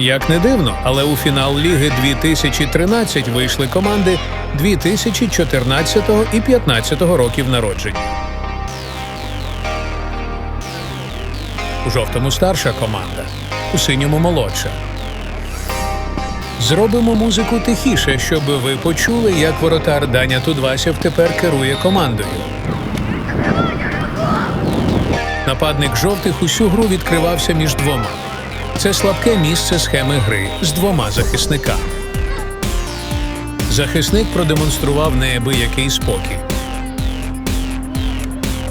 Як не дивно, але у фінал Ліги 2013 вийшли команди 2014 і 2015 років народження. У жовтому старша команда, у синьому молодша. Зробимо музику тихіше, щоб ви почули, як воротар Даня Тудвасів тепер керує командою. Нападник жовтих усю гру відкривався між двома. Це слабке місце схеми гри з двома захисниками. Захисник продемонстрував неабиякий спокій.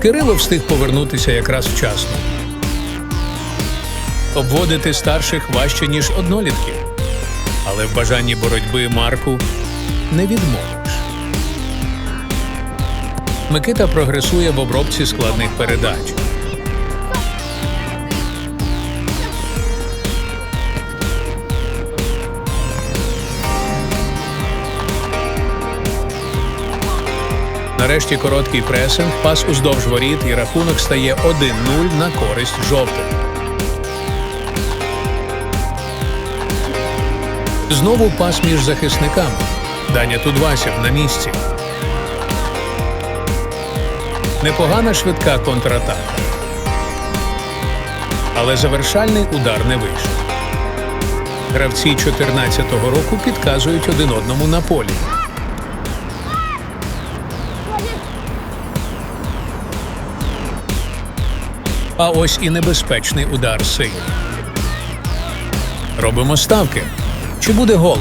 Кирило встиг повернутися якраз вчасно. Обводити старших важче, ніж однолітків. Але в бажанні боротьби Марку не відмовиш. Микита прогресує в обробці складних передач. Нарешті короткий пресинг, пас уздовж воріт і рахунок стає 1-0 на користь жовтих. Знову пас між захисниками. Даня Тудвасів на місці. Непогана швидка контратака. Але завершальний удар не вийшов. Гравці 14-го року підказують один одному на полі. А ось і небезпечний удар синій. Робимо ставки. Чи буде гол?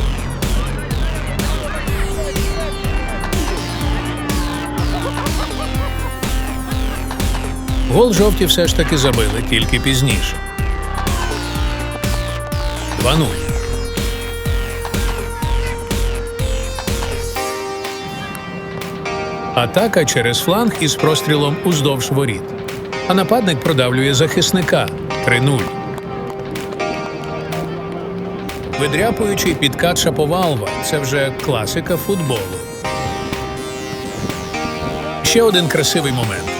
Гол жовті все ж таки забили тільки пізніше. 2-0. Атака через фланг із прострілом уздовж воріт. А нападник продавлює захисника 3-0. Видряпуючий підкат Шаповалова це вже класика футболу. Ще один красивий момент.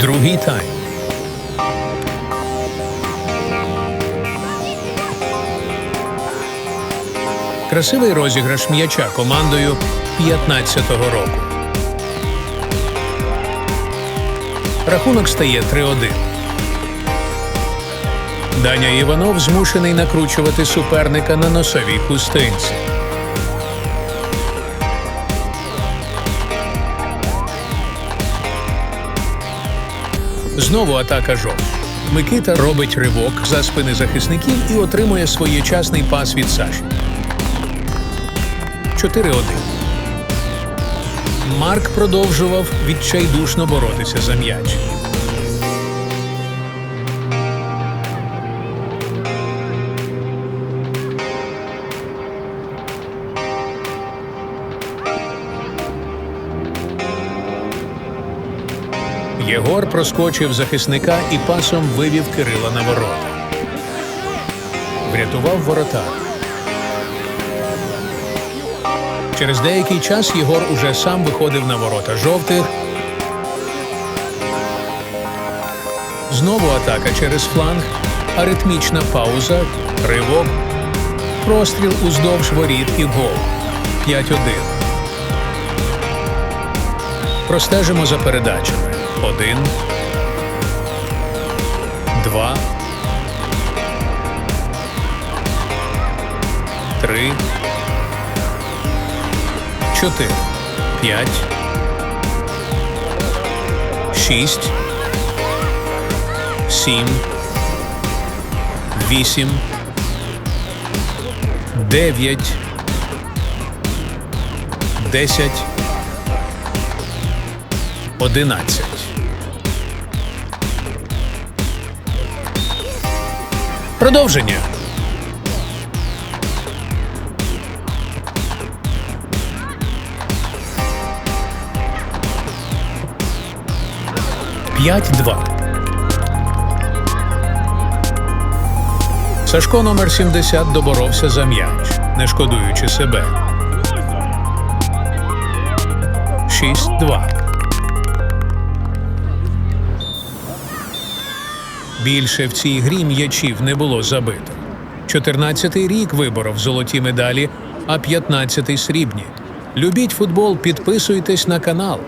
Другий тайм. Красивий розіграш м'яча командою 15-го року. Рахунок стає 3-1. Даня Іванов змушений накручувати суперника на носовій хустинці. Знову атака жовт. Микита робить ривок за спини захисників і отримує своєчасний пас від Саші. 4-1. Марк продовжував відчайдушно боротися за м'яч. Єгор проскочив захисника і пасом вивів Кирила на ворота. Врятував воротар. Через деякий час Єгор уже сам виходив на ворота жовтих. Знову атака через фланг, аритмічна пауза, ривок, простріл уздовж воріт і гол. 5-1. Простежимо за передачами. Один. Два. Три. Чотири. П'ять. Шість. Сім. Вісім. Дев'ять. Десять. Одинадцять. Продовження. П'ять-два. Сашко номер 70 доборовся за м'яч, не шкодуючи себе. 6-2. Більше в цій грі м'ячів не було забито. 14-й рік виборов золоті медалі, а 15-й срібні. Любіть футбол, підписуйтесь на канал.